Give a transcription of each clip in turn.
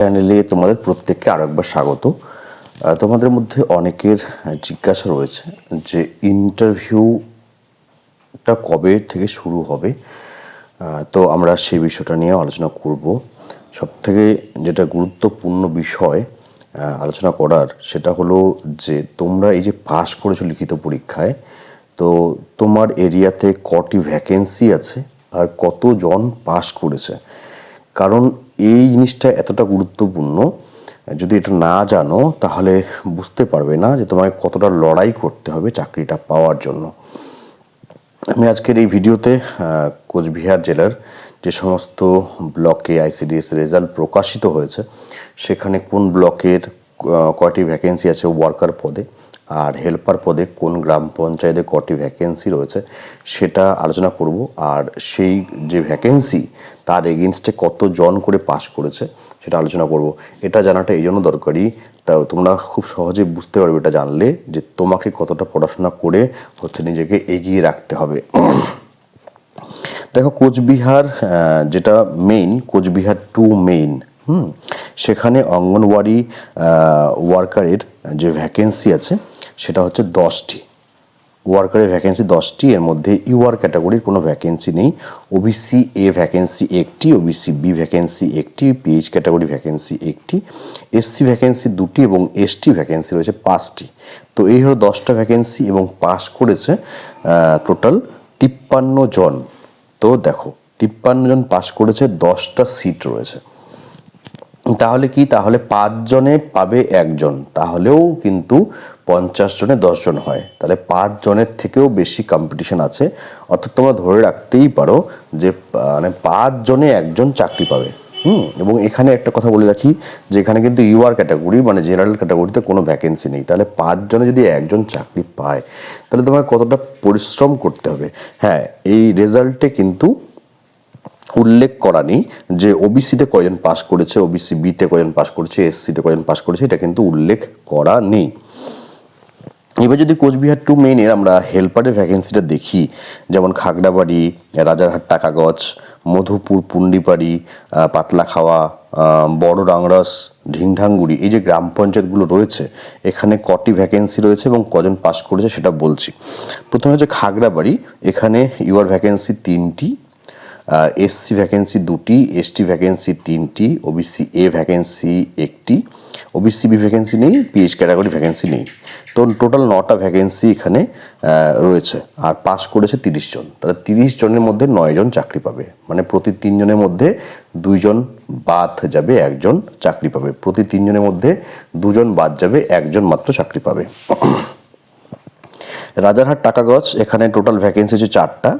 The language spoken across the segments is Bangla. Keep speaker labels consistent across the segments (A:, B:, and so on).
A: চ্যানেলে তোমাদের প্রত্যেককে আরেকবার স্বাগত। তোমাদের মধ্যে অনেকের জিজ্ঞাসা রয়েছে যে ইন্টারভিউটা কবে থেকে শুরু হবে। তো আমরা সেই বিষয়টা নিয়ে আলোচনা করব। সব থেকে যেটা গুরুত্বপূর্ণ বিষয় আলোচনা করার সেটা হলো যে তোমরা এই যে পাশ করেছ লিখিত পরীক্ষায়, তো তোমার এরিয়াতে কটি ভ্যাকেন্সি আছে আর কতজন পাস করেছে? কারণ এই জিনিসটা এতটা গুরুত্বপূর্ণ, যদি এটা না জানো, তাহলে বুঝতে পারবে না যে তোমাকে কতটা লড়াই করতে হবে চাকরিটা পাওয়ার জন্য। আমি আজকের এই ভিডিওতে কোচবিহার জেলার যে সমস্ত ব্লকে আইসিডিএস রেজাল্ট প্রকাশিত হয়েছে, সেখানে কোন ব্লকের কয়টি ভ্যাকেন্সি আছে ওয়ার্কার পদে আর হেল্পার পদে কোন গ্রাম পঞ্চায়েতে কটি ভ্যাকেন্সি রয়েছে, সেটা আলোচনা করব। আর সেই যে ভ্যাকেন্সি তার এগেনস্টে কতজন করে পাস করেছে, সেটা আলোচনা করব। এটা জানাটা এই জন্য দরকারি। তা তোমরা খুব সহজে বুঝতে পারবে এটা জানলে যে তোমাকে কতটা পড়াশোনা করে হচ্ছে নিজেকে এগিয়ে রাখতে হবে। দেখো কোচবিহার যেটা মেইন কোচবিহার টু মেইন হুম, সেখানে অঙ্গনওয়াড়ি ওয়ার্কারের যে ভ্যাকেন্সি আছে, সেটা হচ্ছে দশটি। ওয়ার্কারের ভ্যাকেন্সি দশটি, এর মধ্যে ইউআর ক্যাটাগরির কোনো ভ্যাকেন্সি নেই। ওবিসি এ ভ্যাকেন্সি একটি ওবিসি বি ভ্যাকেন্সি একটি পিএইচ ক্যাটাগরি ভ্যাকেন্সি একটি এসসি ভ্যাকেন্সি দুটি এবং এসটি ভ্যাকেন্সি রয়েছে পাঁচটি। তো এই হলো দশটা ভ্যাকেন্সি এবং পাস করেছে টোটাল তিপ্পান্ন জন। তো দেখো, তিপ্পান্ন জন পাস করেছে, দশটা সিট রয়েছে। তাহলে কি? তাহলে পাঁচজনে পাবে একজন। তাহলেও কিন্তু পঞ্চাশ জনে দশজন হয়। তাহলে পাঁচ জনের থেকেও বেশি কম্পিটিশন আছে। অর্থাৎ তোমরা ধরে রাখতেই পারো যে মানে পাঁচ জনে একজন চাকরি পাবে। হুম? এবং এখানে একটা কথা বলে রাখি যে, এখানে কিন্তু ইউআর ক্যাটাগরি মানে জেনারেল ক্যাটাগরিতে কোনো ভ্যাকেন্সি নেই। তাহলে পাঁচজনে যদি একজন চাকরি পায়, তাহলে তোমাকে কতটা পরিশ্রম করতে হবে? হ্যাঁ এই রেজাল্টে কিন্তু উল্লেখ করা নেই যে ওবিসিতে কয়জন পাস করেছে ওবিসি বিতে কয়জন পাস করেছে এসসিতে কয়জন পাস করেছে, এটা কিন্তু উল্লেখ করা নেই। এবার যদি কোচবিহার টু মেইনের আমরা হেল্পারের ভ্যাকেন্সিটা দেখি, যেমন খাগড়াবাড়ি, রাজারহাট, টাকাগজ, মধুপুর, পুন্ডিপাড়ি পাতলাখাওয়া বড় ডাংরাস ঢিংঢাঙ্গুড়ি, এই যে গ্রাম পঞ্চায়েতগুলো রয়েছে, এখানে কটি ভ্যাকেন্সি রয়েছে এবং কজন পাস করেছে সেটা বলছি। প্রথমে হচ্ছে খাগড়াবাড়ি, এখানে ইউআর ভ্যাকেন্সি তিনটি এসসি ভ্যাকেন্সি দুটি এসটি ভ্যাকেন্সি তিনটি ওবিসি এ ভ্যাকেন্সি একটি। ওবিসি বি ভ্যাকেন্সি নেই পিএইচ ক্যাটাগরি ভ্যাকেন্সি নেই। তো টোটাল নটা ভ্যাকেন্সি এখানে রয়েছে। আর পাস করেছে তিরিশ জন। তাহলে তিরিশ জনের মধ্যে নয় জন চাকরি পাবে। মানে প্রতি তিনজনের মধ্যে দুইজন বাদ যাবে একজন চাকরি পাবে। প্রতি তিনজনের মধ্যে দুজন বাদ যাবে একজন মাত্র চাকরি পাবে। রাজারহাট টাকাগজ এখানে টোটাল ভ্যাকেন্সি হচ্ছে চারটা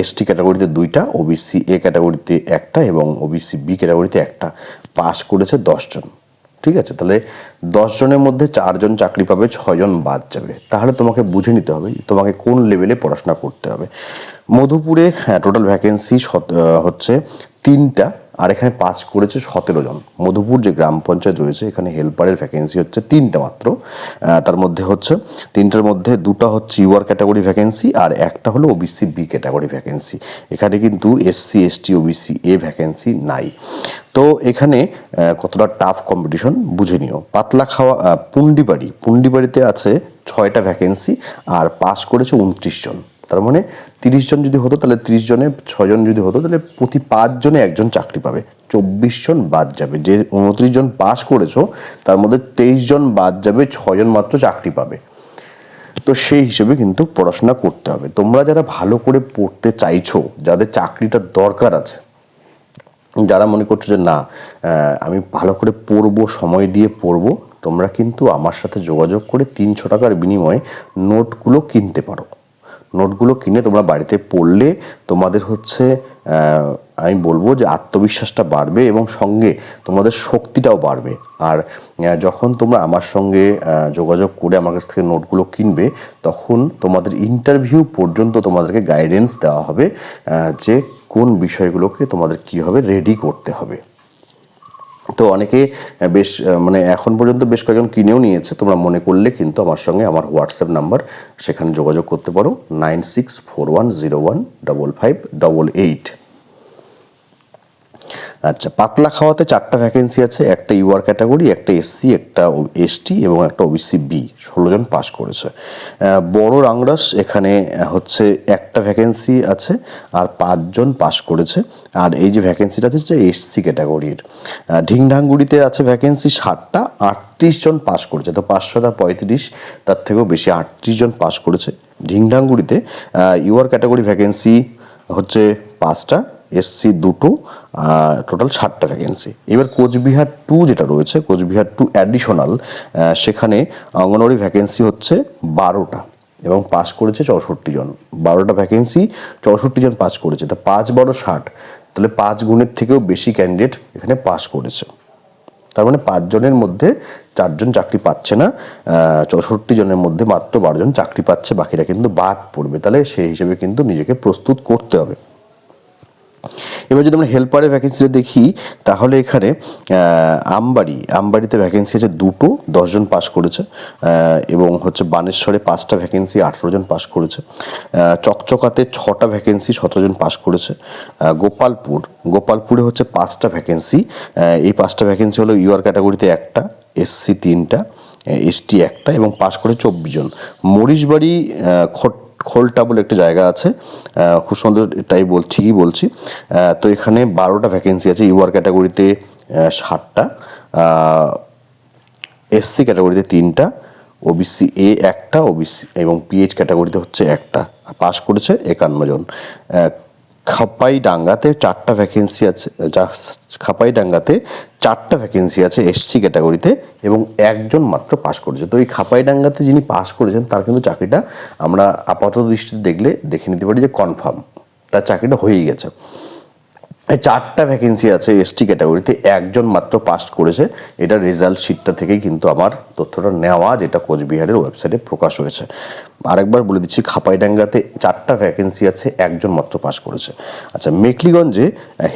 A: এসটি ক্যাটাগরিতে দুইটা ওবিসি এ ক্যাটাগরিতে একটা এবং ওবিসি বি ক্যাটাগরিতে একটা। পাস করেছে দশজন ঠিক আছে? তাহলে দশজনের মধ্যে চারজন চাকরি পাবে ছজন বাদ যাবে। তাহলে তোমাকে বুঝে নিতে হবে তোমাকে কোন লেভেলে পড়াশোনা করতে হবে। মধুপুরে হ্যাঁ টোটাল ভ্যাকেন্সি হচ্ছে তিনটা। আর এখানে পাস করেছে সতেরো জন। মধুপুর যে গ্রাম পঞ্চায়েত রয়েছে, এখানে হেল্পারের ভ্যাকেন্সি হচ্ছে তিনটা মাত্র। তার মধ্যে হচ্ছে, তিনটার মধ্যে দুটো হচ্ছে ইউআর ক্যাটাগরি ভ্যাকেন্সি আর একটা হলো ওবিসি বি ক্যাটাগরি ভ্যাকেন্সি এখানে কিন্তু SC ST OBC A vacancy নাই। তো এখানে কতটা টাফ কম্পিটিশন বুঝে নিও। পাতলা খাওয়া পুন্ডিবাড়ি, পুন্ডিবাড়িতে আছে ছয়টা ভ্যাকেন্সি আর পাস করেছে উনত্রিশ জন। তার মানে তিরিশ জন যদি হতো, তাহলে তিরিশ জনে ছজন যদি হতো, তাহলে প্রতি পাঁচ জনে একজন চাকরি পাবে। চব্বিশ জন বাদ যাবে। যে উনত্রিশ জন পাস করেছ, তার মধ্যে তেইশ জন বাদ যাবে ছজন মাত্র চাকরি পাবে। তো সেই হিসেবে কিন্তু পড়াশোনা করতে হবে। তোমরা যারা ভালো করে পড়তে চাইছো, যাদের চাকরিটার দরকার আছে, যারা মনে করছ যে না আমি ভালো করে পড়ব, সময় দিয়ে পড়ব, তোমরা কিন্তু আমার সাথে যোগাযোগ করে তিনশো টাকার বিনিময়ে নোটগুলো কিনতে পারো। নোটগুলো কিনে তোমরা বাড়িতে পড়লে তোমাদের হচ্ছে আমি বলব যে আত্মবিশ্বাসটা বাড়বে এবং সঙ্গে তোমাদের শক্তিটাও বাড়বে। আর যখন তোমরা আমার সঙ্গে যোগাযোগ করে আমার কাছ থেকে নোটগুলো কিনবে, তখন তোমাদের ইন্টারভিউ পর্যন্ত তোমাদেরকে গাইডেন্স দেওয়া হবে যে কোন বিষয়গুলোকে তোমাদের কীভাবে রেডি করতে হবে। তো অনেকে বেশ মানে এখন পর্যন্ত বেশ কয়েকজন কিনেও নিয়েছে। তোমরা মনে করলে কিন্তু আমার সঙ্গে আমার হোয়াটসঅ্যাপ নাম্বার, সেখানে যোগাযোগ করতে পারো, nine six four one zero one double five double eight. আচ্ছা পাতলা খাওয়াতে চারটা ভ্যাকেন্সি আছে, একটা ইউআর ক্যাটাগরি একটা এসসি একটা এসটি এবং একটা ওবিসি বি ষোলো জন পাস করেছে। বড় রাংরাস এখানে হচ্ছে একটা ভ্যাকেন্সি আছে আর পাঁচজন পাস করেছে। আর এই যে ভ্যাকেন্সিটা আছে, সেটা এসসি ক্যাটাগরির ঢিংঢাঙ্গুড়িতে আছে ভ্যাকেন্সি ষাটটা, আটত্রিশ জন পাস করেছে। তো পাঁচশোটা পঁয়ত্রিশ, তার থেকেও বেশি আটত্রিশ জন পাস করেছে। ঢিংঢাঙ্গুড়িতে ইউআর ক্যাটাগরি ভ্যাকেন্সি হচ্ছে পাঁচটা এসসি দুটো টোটাল ষাটটা ভ্যাকেন্সি এবার কোচবিহার টু যেটা রয়েছে, কোচবিহার টু অ্যাডিশনাল সেখানে অঙ্গনওয়াড়ি ভ্যাকেন্সি হচ্ছে বারোটা এবং পাস করেছে চৌষট্টি জন। বারোটা ভ্যাকেন্সি চৌষট্টি জন পাস করেছে। তা পাঁচ বারো ষাট, তাহলে পাঁচ গুণের থেকেও বেশি ক্যান্ডিডেট এখানে পাস করেছে। তার মানে পাঁচজনের মধ্যে চারজন চাকরি পাচ্ছে না চৌষট্টি জনের মধ্যে মাত্র বারোজন চাকরি পাচ্ছে, বাকিরা কিন্তু বাদ পড়বে। তাহলে সেই হিসেবে কিন্তু নিজেকে প্রস্তুত করতে হবে। এবার যদি আমরা হেল্পারের ভ্যাকেন্সিটা দেখি, তাহলে এখানে আমবাড়ি, আমবাড়িতে ভ্যাকেন্সি আছে দুটো, দশজন পাস করেছে এবং হচ্ছে বানেশ্বরে পাঁচটা ভ্যাকেন্সি আঠেরো জন পাস করেছে। চকচকাতে ছটা ভ্যাকেন্সি সতেরো জন পাস করেছে। গোপালপুর, গোপালপুরে হচ্ছে পাঁচটা ভ্যাকেন্সি এই পাঁচটা ভ্যাকেন্সি হলো ইউআর ক্যাটাগরিতে একটা এসসি তিনটা এসটি একটা, এবং পাস করে চব্বিশ জন। মরিশবাড়ি খোট খোলটা বলে একটা জায়গা আছে খুব সুন্দর এটাই বলছি বলছি? তো এখানে বারোটা ভ্যাকেন্সি আছে ইউআর ক্যাটাগরিতে ষাটটা এসসি ক্যাটাগরিতে তিনটা ওবিসি এ একটা ওবিসি এবং পিএইচ ক্যাটাগরিতে হচ্ছে একটা পাস করেছে একান্ন জন। আহ, খাপাই ডাঙ্গাতে চারটা ভ্যাকেন্সি আছে যা- খাপাই ডাঙ্গাতে চারটা ভ্যাকেন্সি আছে এসসি ক্যাটাগরিতে এবং একজন মাত্র পাস করেছে। তো এই খাপাই ডাঙ্গাতে যিনি পাস করেছেন তার কিন্তু চাকরিটা আমরা আপাতত দৃষ্টিতে দেখলে দেখে নিতে পারি যে কনফার্ম তার চাকরিটা হয়েই গেছে। চারটা ভ্যাকেন্সি আছে এসটি ক্যাটাগরিতে একজন মাত্র পাস করেছে। এটা রেজাল্ট শিটটা থেকেই কিন্তু আমার তথ্যটা নেওয়া, যেটা কোচবিহারের ওয়েবসাইটে প্রকাশ হয়েছে। আরেকবার বলে দিচ্ছি, খাপাইডাঙ্গাতে চারটা ভ্যাকেন্সি আছে, একজন মাত্র পাস করেছে। আচ্ছা মেকলিগঞ্জে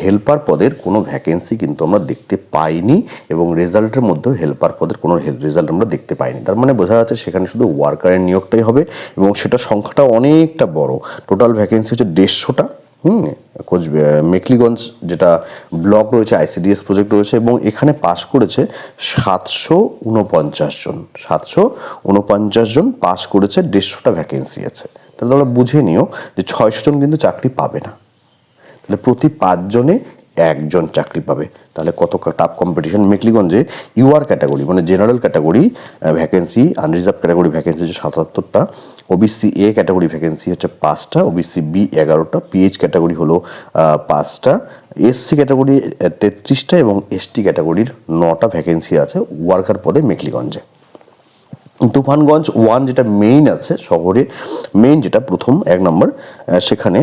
A: হেল্পার পদের কোনো ভ্যাকেন্সি কিন্তু আমরা দেখতে পাইনি এবং রেজাল্টের মধ্যেও হেল্পার পদের কোনো রেজাল্ট আমরা দেখতে পাইনি। তার মানে বোঝা যাচ্ছে সেখানে শুধু ওয়ার্কারের নিয়োগটাই হবে এবং সেটা সংখ্যাটা অনেকটা বড়। টোটাল ভ্যাকেন্সি হচ্ছে দেড়শোটা, হুম? কোচ মেকলিগঞ্জ, যেটা ব্লক রয়েছে, আইসিডিএস প্রজেক্ট রয়েছে, এবং এখানে পাস করেছে সাতশো উনপঞ্চাশ জন, সাতশো উনপঞ্চাশ জন পাস করেছে, দেড়শোটা ভ্যাকেন্সি আছে। তাহলে তোমরা বুঝে নিও যে ছয়শো জন কিন্তু চাকরি পাবে না। তাহলে প্রতি পাঁচজনে একজন চাকরি পাবে। তাহলে কত টাফ কম্পিটিশন মেকলিগঞ্জে ইউআর ক্যাটাগরি মানে general category vacancy unreserved category vacancy হচ্ছে সাতাত্তরটা ওবিসি এ ক্যাটাগরি ভ্যাকেন্সি হচ্ছে পাঁচটা ওবিসি বি এগারোটা পিএইচ ক্যাটাগরি হলো পাঁচটা এসসি ক্যাটাগরি তেত্রিশটা এবং এসটি ক্যাটাগরির নটা ভ্যাকেন্সি আছে ওয়ার্কার পদে মেকলিগঞ্জে তুফানগঞ্জ ওয়ান যেটা মেইন আছে শহরে মেইন যেটা প্রথম, এক নম্বর সেখানে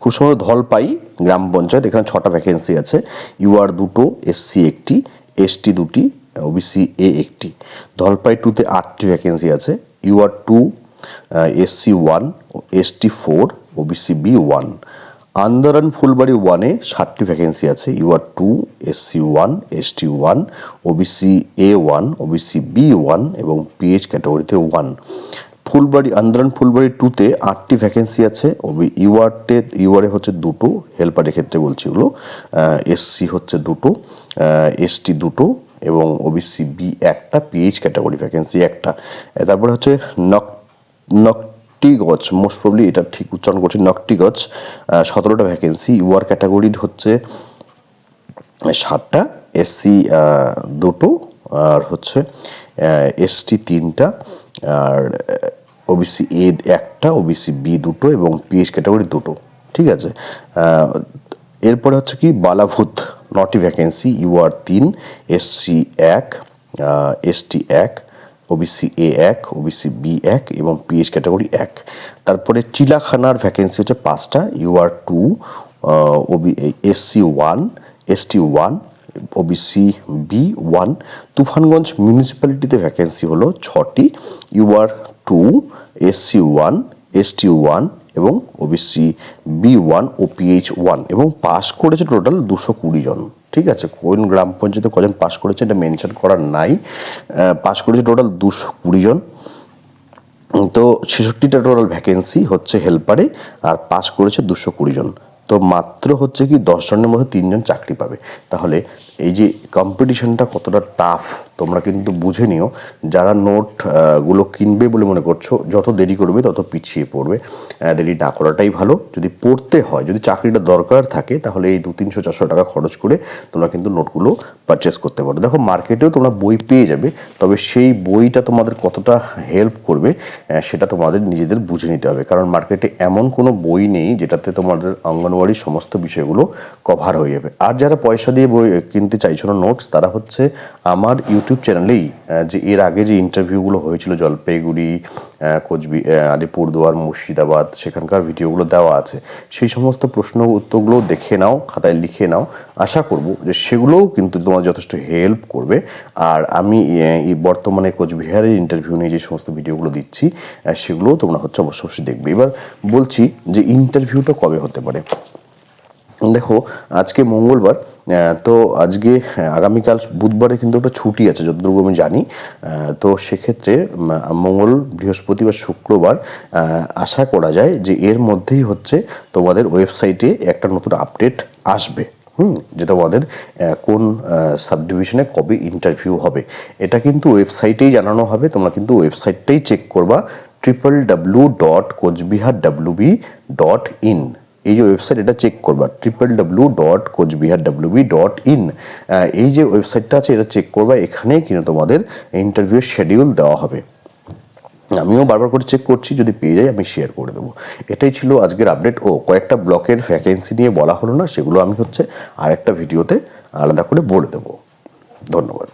A: খুব সুন্দর ধলপাই গ্রাম পঞ্চায়েত, এখানে ছটা ভ্যাকেন্সি আছে। ইউআর দুটো এসসি একটি এসটি দুটি ওবিসি এ একটি। ধলপাই টুতে আটটি ভ্যাকেন্সি আছে। UR two SC one ST four OBC B one Andaran Phulbari ওয়ানে ষাটটি ভ্যাকেন্সি আছে। UR two SC one ST one OBC A one OBC B one এবং পিএইচ ক্যাটাগরিতে ওয়ান ফুলবাড়ি, আন্দ্রান ফুলবাড়ি টুতে আটটি ভ্যাকেন্সি আছে। ওবি ইউআরটে ইউআরে হচ্ছে দুটো হেল্পারের ক্ষেত্রে বলছি ওগুলো। এসসি হচ্ছে দুটো এসটি দুটো এবং ওবিসি বি একটা পিএইচ ক্যাটাগরি ভ্যাকেন্সি একটা। তারপরে হচ্ছে নক, নকটিগজ মোস্ট প্রবলি এটা ঠিক উচ্চারণ করছি, নকটিগজ সতেরোটা ভ্যাকেন্সি ইউআর ক্যাটাগরির হচ্ছে ষাটটা এসসি দুটো, আর হচ্ছে এসটি তিনটা, আর ওবিসি এ একটা ওবিসি বি দুটো এবং পিএইচ ক্যাটাগরি দুটো, ঠিক আছে? এরপরে হচ্ছে কি, বালাভূত নটি ভ্যাকেন্সি ইউআর তিন এসসি এক এসটি এক ওবিসি এ এক ওবিসি বি এক এবং পিএইচ ক্যাটাগরি এক। তারপরে চিলাখানার ভ্যাকেন্সি হচ্ছে পাঁচটা UR two OB SC one ST one OBC B one Tufanganj মিউনিসিপ্যালিটিতে vacancy হলো ছটি UR two SC one ST one এবং ওবিসি বি ওয়ান ও পিএইচ ওয়ান এবং পাস করেছে টোটাল দুশো কুড়ি জন। ঠিক আছে? কোন গ্রাম পঞ্চায়েতে কজন পাস করেছে এটা মেনশন করার নাই। পাস করেছে টোটাল দুশো কুড়ি জন। তো ছেষট্টিটা টোটাল ভ্যাকেন্সি হচ্ছে হেল্পারে আর পাস করেছে দুশো কুড়ি জন। তো মাত্র হচ্ছে কি দশ জনের মধ্যে তিনজন চাকরি পাবে। তাহলে এই যে কম্পিটিশনটা কতটা টাফ তোমরা কিন্তু বুঝে নিও যারা নোট আহ, গুলো কিনবে বলে মনে করছ যত দেরি করবে তত পিছিয়ে পড়বে। দেরি না করাটাই ভালো। যদি পড়তে হয় যদি চাকরিটা দরকার থাকে তাহলে এই দু তিনশো চারশো টাকা খরচ করে তোমরা কিন্তু নোটগুলো পারচেস করতে পারো। দেখো মার্কেটেও তোমরা বই পেয়ে যাবে তবে সেই বইটা তোমাদের কতটা হেল্প করবে সেটা তোমাদের নিজেদের বুঝে নিতে হবে। কারণ মার্কেটে এমন কোনো বই নেই যেটাতে তোমাদের অঙ্গনওয়াড়ির সমস্ত বিষয়গুলো কভার হয়ে যাবে। আর যারা পয়সা দিয়ে বই কিনতে চাইছো না নোটস তারা হচ্ছে আমার ইউটিউব চ্যানেলেই যে এর আগে যে ইন্টারভিউগুলো হয়েছিল, জলপাইগুড়ি কোচবি আলিপুরদুয়ার মুর্শিদাবাদ, সেখানকার ভিডিওগুলো দেওয়া আছে, সেই সমস্ত প্রশ্ন উত্তরগুলো দেখে নাও, খাতায় লিখে নাও। আশা করব যে সেগুলোও কিন্তু তোমার যথেষ্ট হেল্প করবে। আর আমি এই বর্তমানে কোচবিহারের ইন্টারভিউ নিয়ে যে সমস্ত ভিডিওগুলো দিচ্ছি সেগুলোও তোমরা হচ্ছে অবশ্য অবশ্যই দেখবে। এবার বলছি যে ইন্টারভিউটা কবে হতে পারে? দেখো, আজকে মঙ্গলবার তো আজকে আগামীকাল বুধবারে কিন্তু একটা ছুটি আছে, যতটুকু আমি জানি। তো সেক্ষেত্রে মঙ্গল বৃহস্পতি বা শুক্রবার আশা করা যায় যে এর মধ্যেই হচ্ছে তোমাদের ওয়েবসাইটে একটা নতুন আপডেট আসবে, হুম, যে তোমাদের কোন সাব ডিভিশনে কবে ইন্টারভিউ হবে। এটা কিন্তু ওয়েবসাইটেই জানানো হবে, তোমরা কিন্তু ওয়েবসাইটটাই চেক করবা triple W dot Cooch Behar WB dot in এই যে ওয়েবসাইট এটা চেক করবা triple W dot Cooch Behar WB dot in এই যে ওয়েবসাইটটা আছে, এটা চেক করবা এখানেই কিন্তু তোমাদের ইন্টারভিউ শিডিউল দেওয়া হবে। আমিও বারবার করে চেক করছি, যদি পেয়ে যাই, আমি শেয়ার করে দেবো। এটাই ছিল আজকের আপডেট ও, কয়েকটা ব্লকের ভ্যাকেন্সি নিয়ে বলা হলো না, সেগুলো আমি হচ্ছে আরেকটা ভিডিওতে আলাদা করে বলে দেবো। ধন্যবাদ।